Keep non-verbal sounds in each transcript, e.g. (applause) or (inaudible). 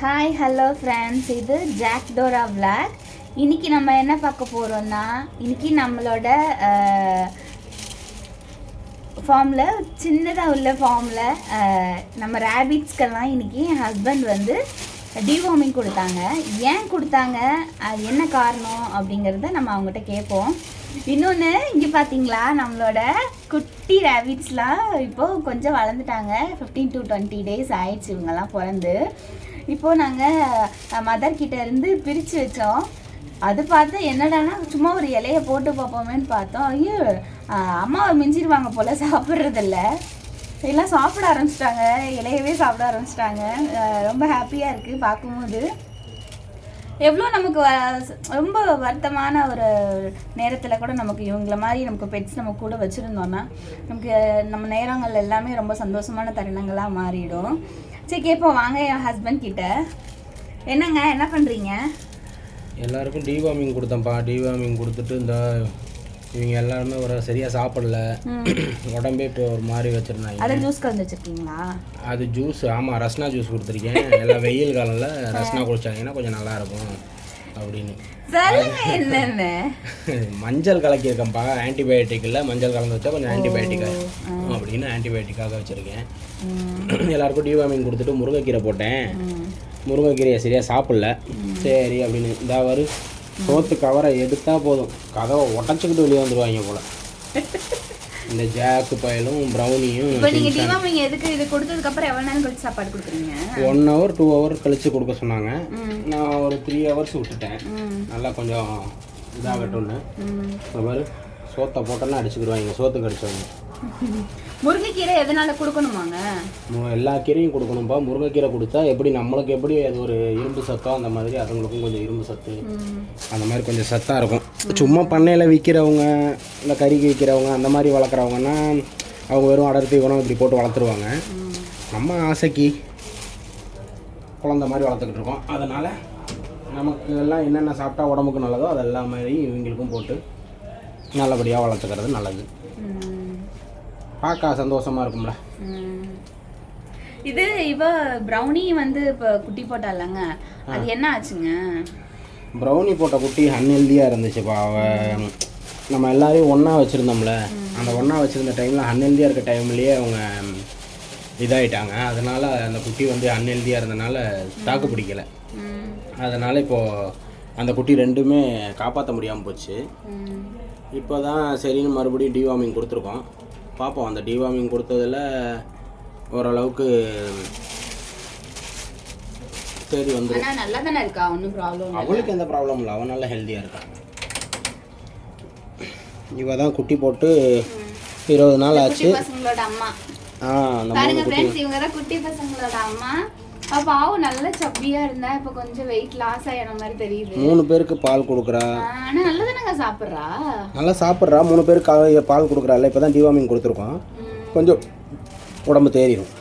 Hi hello friends இது Jack Dora vlog இன்றைக்கி நம்ம என்ன பார்க்க போகிறோம்னா இன்றைக்கி நம்மளோட ஃபார்மில் சின்னதாக உள்ள ஃபார்மில் நம்ம ரேபிட்ஸ்க்கெல்லாம் இன்றைக்கி என் ஹஸ்பண்ட் வந்து டிவார்மிங் கொடுத்தாங்க. ஏன் கொடுத்தாங்க? அது என்ன காரணம் அப்படிங்கிறத நம்ம அவங்ககிட்ட கேட்போம். இன்னொன்று இங்கே பார்த்தீங்களா நம்மளோட குட்டி ரேபிட்ஸ்லாம் இப்போது கொஞ்சம் வளர்ந்துட்டாங்க. ஃபிஃப்டீன் டு டுவெண்ட்டி டேஸ் ஆயிடுச்சு இவங்கெல்லாம் பிறந்து. இப்போது நாங்கள் மதர்கிட்ட இருந்து பிரித்து வச்சோம். அது பார்த்து என்னடான்னா சும்மா ஒரு இலையை போட்டு பார்ப்போமேன்னு பார்த்தோம். ஐயோ அம்மாவை மிஞ்சிடுவாங்க போல் சாப்பிட்றதில்ல. எல்லாம் சாப்பிட ஆரம்பிச்சிட்டாங்க. இலையவே சாப்பிட ஆரம்பிச்சிட்டாங்க. ரொம்ப ஹாப்பியாக இருக்குது பார்க்கும்போது. எவ்வளோ நமக்கு ரொம்ப வருத்தமான ஒரு நேரத்தில் கூட நமக்கு இவங்கள மாதிரி நமக்கு பெட்ஸ் நம்ம கூட வச்சுருந்தோன்னா நமக்கு நம்ம நேரங்கள் எல்லாமே ரொம்ப சந்தோஷமான தருணங்களாக மாறிடும். சரி கேட்போம். வாங்க என் ஹஸ்பண்ட் கிட்ட. என்னங்க என்ன பண்ணுறீங்க எல்லாருக்கும் டிவார்மிங் கொடுத்தேன்ப்பா. டிவார்மிங் கொடுத்துட்டு இந்த இவங்க எல்லாருமே ஒரு சரியாக சாப்பிடல. (clears throat) உடம்பே இப்போ ஒரு மாதிரி வச்சுருந்தாங்க. அதை ஜூஸ் கலந்து வச்சுருக்கீங்களா? அது ஜூஸ் ஆமாம் ரஸ்னா ஜூஸ் கொடுத்துருக்கேன். எல்லாம் வெயில் காலம்ல ரஸ்னா குடிச்சாங்கன்னா கொஞ்சம் நல்லா இருக்கும் அப்படின்னு. என்னன்னு? (laughs) மஞ்சள் கலக்கியிருக்கேன்ப்பா. ஆன்டிபயோட்டிக் இல்லை மஞ்சள் கலந்து வச்சா கொஞ்சம் ஆன்டிபயோட்டிக்காக அப்படின்னு ஆன்டிபயோட்டிக்காக வச்சுருக்கேன். (clears throat) எல்லாருக்கும் டிவார்மிங் கொடுத்துட்டு முருங்கைக்கீரை போட்டேன். முருங்கைக்கீரையை சரியாக சாப்பிடல. சரி அப்படின்னு. இந்த வரு. சோத்து கவரை எடுத்தா போதும். கதவை உடச்சிக்கிட்டு வெளியே வந்துடுவாங்க போல. இந்த ஜாக்கு பயலும் ப்ரௌனியும் இப்போ நீங்கள் டிவாமிங் எதுக்கு இது கொடுத்ததுக்கப்புறம் எவ்வளோ நேரம் கழிச்சு சாப்பாடு கொடுக்குறீங்க? ஒன் ஹவர் டூ ஹவர் கழிச்சு கொடுக்க சொன்னாங்க. நான் ஒரு த்ரீ ஹவர்ஸ் விட்டுட்டேன். நல்லா கொஞ்சம் இதாகட்டும்னு. இந்த மாதிரி சோத்தை போட்டோன்னா அடிச்சுக்கிடுவாங்க. சோத்துக்கு அடிச்சவங்க. முருங்கைக்கீரை எதனால கொடுக்கணுமாங்க? எல்லா கீரையும் கொடுக்கணும்ப்பா முருங்கைக்கீரை கொடுத்தா எப்படி நம்மளுக்கு எப்படி அது ஒரு இரும்பு சத்தோ அந்த மாதிரி அதுங்களுக்கும் கொஞ்சம் இரும்பு சத்து. அந்த மாதிரி கொஞ்சம் சத்தாக இருக்கும். சும்மா பண்ணையில் விற்கிறவங்க இல்லை கறிக்கு விற்கிறவங்க அந்த மாதிரி வளர்க்குறவங்கன்னா அவங்க வெறும் அடர் தீவனம் இப்படி போட்டு வளர்த்துருவாங்க. நம்ம ஆசைக்கு குழந்த மாதிரி வளர்த்துக்கிட்டு இருக்கோம். அதனால் நமக்கு எல்லாம் என்னென்ன சாப்பிட்டா உடம்புக்கு நல்லதோ அது எல்லா மாதிரி இவங்களுக்கும் போட்டு நல்லபடியாக வளர்த்துக்கிறது நல்லது. பார்க்க சந்தோஷமாக இருக்கும்ல. இது இவ ப்ரௌனி வந்து இப்போ குட்டி போட்டாலங்க அது என்ன ஆச்சுங்க? ப்ரௌனி போட்ட குட்டி அன்ஹெல்தியாக இருந்துச்சுப்பா. அவ நம்ம எல்லாரையும் ஒன்றா வச்சுருந்தோம்ல. அந்த ஒன்றா வச்சுருந்த டைமில் அன்ஹெல்தியாக இருக்க டைம்லேயே அவங்க இதாயிட்டாங்க. அதனால் அந்த குட்டி வந்து அன்ஹெல்தியாக இருந்தனால தாக்கு பிடிக்கல. அதனால் இப்போது அந்த குட்டி ரெண்டுமே காப்பாற்ற முடியாமல் போச்சு. இப்போ தான் சரின்னு மறுபடியும் டிவார்மிங் கொடுத்துருக்கோம். பார்ப்போம் அந்த டிவார்மிங் கொடுத்ததில் ஓரளவுக்கு சரி ஆனா நல்லா தானே இருக்கா ஒன்றும் ப்ராப்ளம் அவளுக்கு எந்த ப்ராப்ளம் இல்லை. அவன் நல்லா ஹெல்த்தியாக இருக்கான். இவ தான் குட்டி போட்டு இருபது நாள் ஆச்சு குட்டி பசங்களோட அம்மா. ஆ தான் குட்டி பசங்களோட அம்மா. அப்ப பாவம் நல்ல சப்பியா இருந்தா இப்ப கொஞ்சம் வெயிட் லாஸ் ஆயின மாதிரி தெரியுது. மூணு பேருக்கு பால் கொடுக்குறா. ஆனா நல்லா தானங்க சாப்பிடுறா? நல்லா சாப்பிட்றா. மூணு பேருக்கு பால் கொடுக்குறாள் இப்போ தான் டிவார்மிங் கொடுத்துருக்கோம். கொஞ்சம் உடம்பு தேறிடும்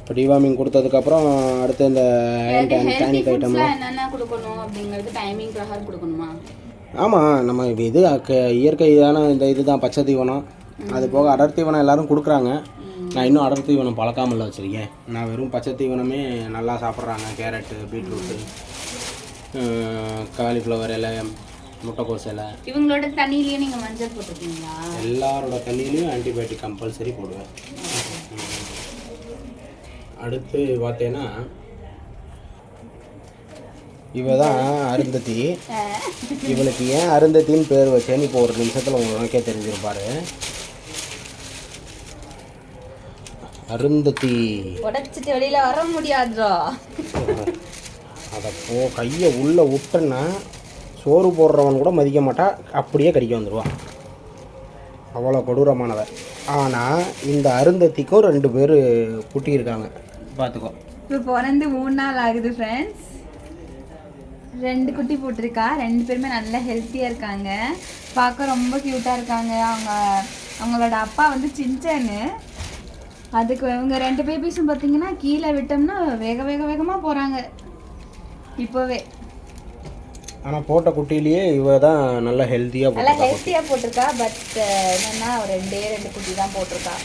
இப்போ டிவார்மிங் கொடுத்ததுக்கப்புறம் அடுத்து இந்த டானிக் ஐட்டம் ஃபுட்ஸ்லாம் என்னென்ன கொடுக்கணும் அப்படிங்கிறது டைமிங் பிரகாரம் கொடுக்கணுமா? ஆமாம் நம்ம இது இயற்கையான இந்த இதுதான் பச்சை தீவனம். அது போக அடர் தீவனம் எல்லாரும் கொடுக்குறாங்க. நான் இன்னும் அடர் தீவனம் பழக்காமல் வச்சுருக்கேன். நான் வெறும் பச்சை தீவனமே நல்லா சாப்பிட்றாங்க. கேரட்டு பீட்ரூட்டு காலிஃப்ளவர் இலை முட்டைக்கோஸ் இலை. இவங்களோட தண்ணியிலேயே நீங்க மஞ்சள் போட்டிருக்கீங்களா எல்லாரோட தண்ணியிலையும் ஆன்டிபயோட்டிக் கம்பல்சரி போடுவேன். அடுத்து பார்த்தீங்கன்னா இவ தான் அருந்ததி இவளுக்கு ஏன் அருந்ததின்னு பேர் வச்சேன்னு இப்போ ஒரு நிமிஷத்தில் உங்களுக்கே தெரிஞ்சிருப்பாரு அருந்ததி. உடைச்சிட்டு வெளியில வர முடியாதுடா. அதை போ கையை உள்ளே விட்டேன்னா சோறு போடுறவன் கூட மதிக்க மாட்டா அப்படியே கடிக்க வந்துடுவான் அவ்வளோ கொடூரமானவ ஆனால் இந்த அருந்ததிக்கும் ரெண்டு பேர் குட்டி இருக்காங்க பார்த்துக்கோ இப்போ பிறந்து மூணு நாள் ஆகுது ஃப்ரெண்ட்ஸ் ரெண்டு குட்டி போட்டிருக்கா. ரெண்டு பேருமே நல்லா ஹெல்த்தியாக இருக்காங்க. பார்க்க ரொம்ப க்யூட்டாக இருக்காங்க. அவங்க அவங்களோட அப்பா வந்து சின்சானு அதுக்கு இவங்க ரெண்டு பேபிஸும் பார்த்தீங்கன்னா கீழே விட்டோம்னா வேக வேக வேகமாக போகிறாங்க இப்போவே. ஆனால் போட்ட குட்டிலேயே இவ தான் நல்லா ஹெல்த்தியாக நல்லா ஹெல்த்தியாக போட்டிருக்கா பட் என்னன்னா ரெண்டே ரெண்டு குட்டி தான் போட்டிருக்கா.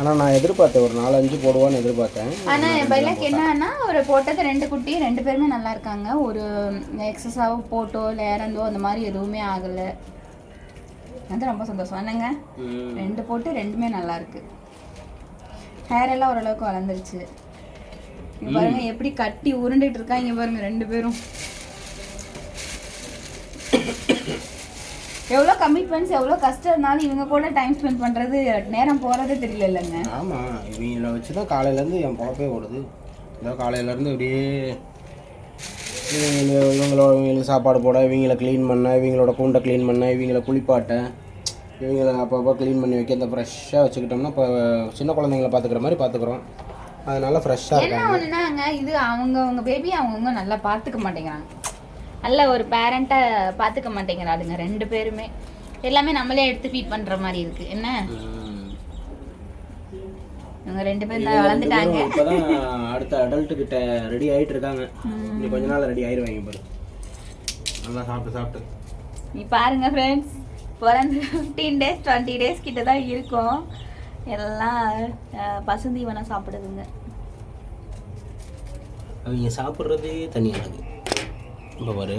ஆனால் நான் எதிர்பார்த்தேன் ஒரு நாலு அஞ்சு போடுவான்னு எதிர்பார்த்தேன். ஆனா பைலாக் என்னன்னா ஒரு போட்டது ரெண்டு குட்டி ரெண்டு பேருமே நல்லா இருக்காங்க. ஒரு எக்ஸஸாவோ போட்டோ இல்லை இறந்தோ அந்த மாதிரி எதுவுமே ஆகல. அது ரொம்ப சந்தோஷம். என்னங்க. ரெண்டு போட்டு ரெண்டுமே நல்லா இருக்கு. ஹேர் எல்லாம் ஓரளவுக்கு வளர்ந்துருச்சு. பாருங்க எப்படி கட்டி உருண்டுட்டு இருக்காங்க பாருங்க ரெண்டு பேரும். எவ்வளோ கமிட்மெண்ட்ஸ் எவ்வளோ கஷ்டம் இருந்தாலும் இவங்க கூட டைம் ஸ்பெண்ட் பண்ணுறது நேரம் போகிறதே தெரியல இல்லைங்க ஆமாம் இவங்கள வச்சு தான் காலையிலேருந்து என் பொழப்பே ஓடுது. இதோ காலையிலேருந்து இவங்க இவங்களோட இவங்களுக்கு சாப்பாடு போட இவங்கள க்ளீன் பண்ண இவங்களோட கூண்டை க்ளீன் பண்ண இவங்கள குளிப்பாட்ட இவங்கள அப்பப்போ க்ளீன் பண்ணி வைக்க இந்த ஃப்ரெஷ்ஷாக வச்சுக்கிட்டோம்னா இப்போ சின்ன குழந்தைங்கள பார்த்துக்கிற மாதிரி பார்த்துக்குறோம். அதனால ஃப்ரெஷ்ஷாக என்ன ஒண்ணுனாங்க இது அவங்க அவங்க பேபி அவங்கவுங்க நல்லா பார்த்துக்க மாட்டேங்கிறாங்க. நல்ல ஒரு பேரண்ட்டை பார்த்துக்க மாட்டேங்கிறாளுங்க ரெண்டு பேருமே. எல்லாமே நம்மளே எடுத்து ஃபீட் பண்ற மாதிரி இருக்கு. என்ன. இவங்க ரெண்டு பேரும் தான் வளர்ந்துட்டாங்க. இப்போதான் அடுத்த அடல்ட்டு கிட்ட ரெடி ஆகிட்டு இருக்காங்க. இன்னும் கொஞ்ச நாள் ரெடி ஆயிடுவாங்க பாரு. நல்லா சாப்பிட்டு சாப்பிட்டு. நீ பாருங்க ஃப்ரெண்ட்ஸ் பிறந்து ஃபிஃப்டீன் டேஸ் டுவெண்ட்டி டேஸ் கிட்ட தான் இருக்கும். எல்லாம் பசுந்தீவனம் சாப்பிடுதுங்க. அவங்க சாப்பிட்றதே தனியாக இருக்குது இப்போ பாரு.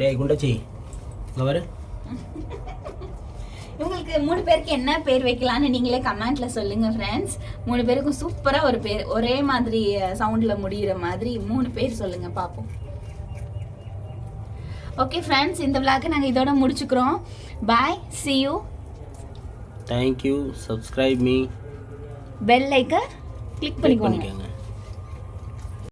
டேய் குண்டச்சி இங்கே பாரு. இவங்களுக்கு மூணு பேருக்கு என்ன பேர் வைக்கலாம்னு நீங்களே கமெண்ட்ல சொல்லுங்க ஃப்ரெண்ட்ஸ் மூணு பேருக்கும் சூப்பரா ஒரு பேர் ஒரே மாதிரி சவுண்ட்ல முடியிற மாதிரி மூணு பேர் சொல்லுங்க பார்ப்போம் ஓகே ஃப்ரெண்ட்ஸ் இந்த விழாக்கு நாங்கள் இதோட முடிச்சுக்கிறோம். Bye see you. Thank you subscribe me bell ஐக்கை click பண்ணிக்கோங்க.